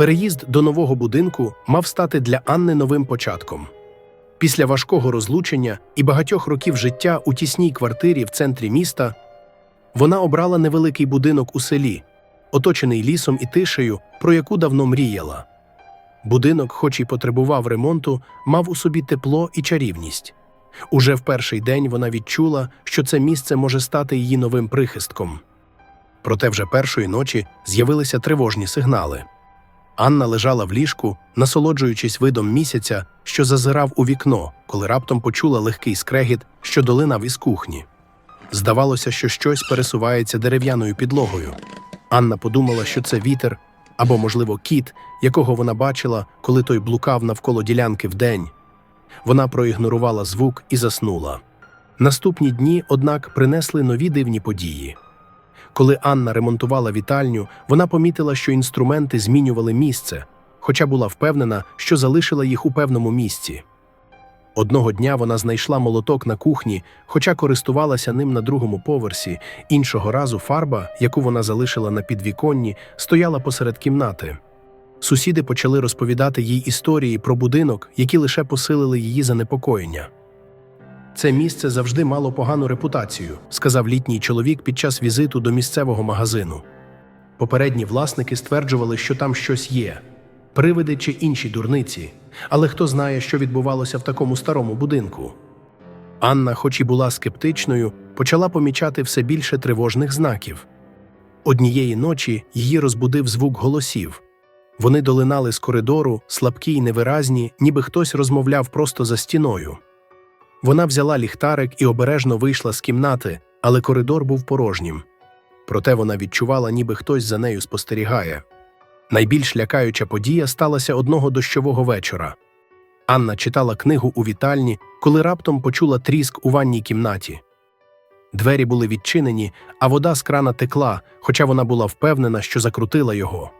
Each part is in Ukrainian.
Переїзд до нового будинку мав стати для Анни новим початком. Після важкого розлучення і багатьох років життя у тісній квартирі в центрі міста вона обрала невеликий будинок у селі, оточений лісом і тишею, про яку давно мріяла. Будинок, хоч і потребував ремонту, мав у собі тепло і чарівність. Уже в перший день вона відчула, що це місце може стати її новим прихистком. Проте вже першої ночі з'явилися тривожні сигнали. Анна лежала в ліжку, насолоджуючись видом місяця, що зазирав у вікно, коли раптом почула легкий скрегіт, що долинав із кухні. Здавалося, що щось пересувається дерев'яною підлогою. Анна подумала, що це вітер або, можливо, кіт, якого вона бачила, коли той блукав навколо ділянки вдень. Вона проігнорувала звук і заснула. Наступні дні, однак, принесли нові дивні події. Коли Анна ремонтувала вітальню, вона помітила, що інструменти змінювали місце, хоча була впевнена, що залишила їх у певному місці. Одного дня вона знайшла молоток на кухні, хоча користувалася ним на другому поверсі. Іншого разу фарба, яку вона залишила на підвіконні, стояла посеред кімнати. Сусіди почали розповідати їй історії про будинок, які лише посилили її занепокоєння. Це місце завжди мало погану репутацію, сказав літній чоловік під час візиту до місцевого магазину. Попередні власники стверджували, що там щось є привиди чи інші дурниці, але хто знає, що відбувалося в такому старому будинку. Анна, хоч і була скептичною, почала помічати все більше тривожних знаків. Однієї ночі її розбудив звук голосів. Вони долинали з коридору, слабкі й невиразні, ніби хтось розмовляв просто за стіною. Вона взяла ліхтарик і обережно вийшла з кімнати, але коридор був порожнім. Проте вона відчувала, ніби хтось за нею спостерігає. Найбільш лякаюча подія сталася одного дощового вечора. Анна читала книгу у вітальні, коли раптом почула тріск у ванній кімнаті. Двері були відчинені, а вода з крана текла, хоча вона була впевнена, що закрутила його.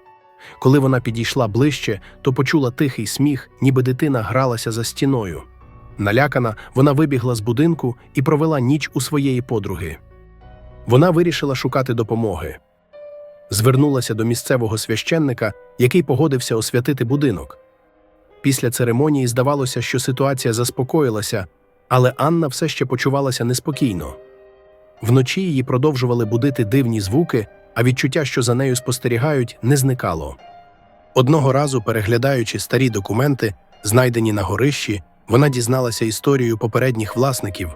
Коли вона підійшла ближче, то почула тихий сміх, ніби дитина гралася за стіною. Налякана, вона вибігла з будинку і провела ніч у своєї подруги. Вона вирішила шукати допомоги. Звернулася до місцевого священника, який погодився освятити будинок. Після церемонії здавалося, що ситуація заспокоїлася, але Анна все ще почувалася неспокійно. Вночі її продовжували будити дивні звуки, а відчуття, що за нею спостерігають, не зникало. Одного разу, переглядаючи старі документи, знайдені на горищі, вона дізналася історію попередніх власників.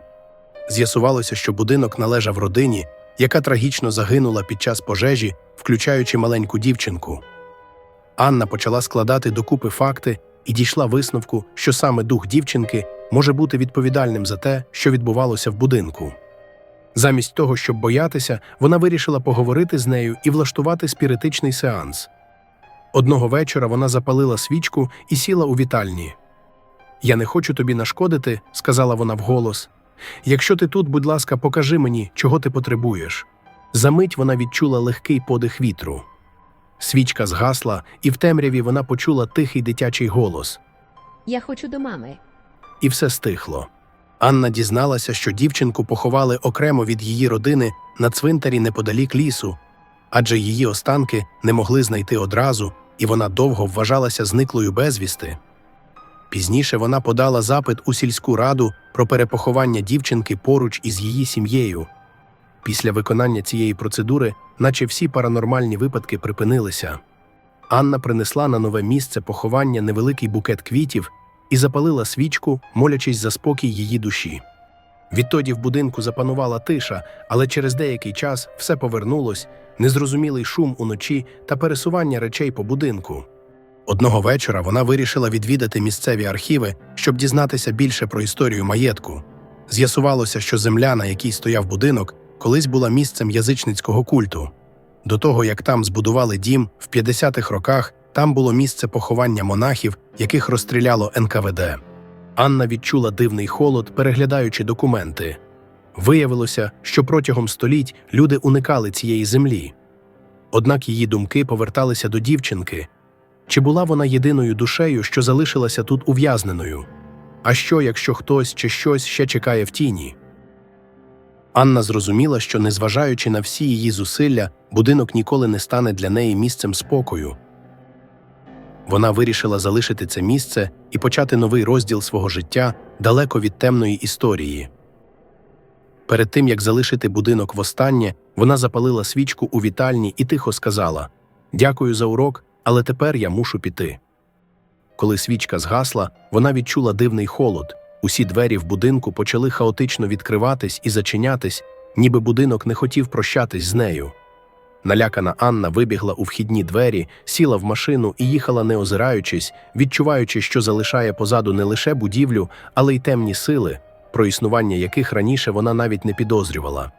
З'ясувалося, що будинок належав родині, яка трагічно загинула під час пожежі, включаючи маленьку дівчинку. Анна почала складати докупи факти і дійшла висновку, що саме дух дівчинки може бути відповідальним за те, що відбувалося в будинку. Замість того, щоб боятися, вона вирішила поговорити з нею і влаштувати спіритичний сеанс. Одного вечора вона запалила свічку і сіла у вітальні. Я не хочу тобі нашкодити, сказала вона вголос. Якщо ти тут, будь ласка, покажи мені, чого ти потребуєш. Замить вона відчула легкий подих вітру. Свічка згасла, і в темряві вона почула тихий дитячий голос, Я хочу до мами. і все стихло. Анна дізналася, що дівчинку поховали окремо від її родини на цвинтарі неподалік лісу, адже її останки не могли знайти одразу, і вона довго вважалася зниклою безвісти. Пізніше вона подала запит у сільську раду про перепоховання дівчинки поруч із її сім'єю. Після виконання цієї процедури, наче всі паранормальні випадки припинилися. Анна принесла на нове місце поховання невеликий букет квітів і запалила свічку, молячись за спокій її душі. Відтоді в будинку запанувала тиша, але через деякий час все повернулось, незрозумілий шум уночі та пересування речей по будинку. Одного вечора вона вирішила відвідати місцеві архіви, щоб дізнатися більше про історію маєтку. З'ясувалося, що земля, на якій стояв будинок, колись була місцем язичницького культу. До того, як там збудували дім, в 50-х роках там було місце поховання монахів, яких розстріляло НКВД. Анна відчула дивний холод, переглядаючи документи. Виявилося, що протягом століть люди уникали цієї землі. Однак її думки поверталися до дівчинки. Чи була вона єдиною душею, що залишилася тут ув'язненою? А що, якщо хтось чи щось ще чекає в тіні? Анна зрозуміла, що, незважаючи на всі її зусилля, будинок ніколи не стане для неї місцем спокою. Вона вирішила залишити це місце і почати новий розділ свого життя далеко від темної історії. Перед тим як залишити будинок востаннє, вона запалила свічку у вітальні і тихо сказала: Дякую за урок, але тепер я мушу піти. Коли свічка згасла, вона відчула дивний холод. Усі двері в будинку почали хаотично відкриватись і зачинятись, ніби будинок не хотів прощатись з нею. Налякана Анна вибігла у вхідні двері, сіла в машину і їхала не озираючись, відчуваючи, що залишає позаду не лише будівлю, але й темні сили, про існування яких раніше вона навіть не підозрювала.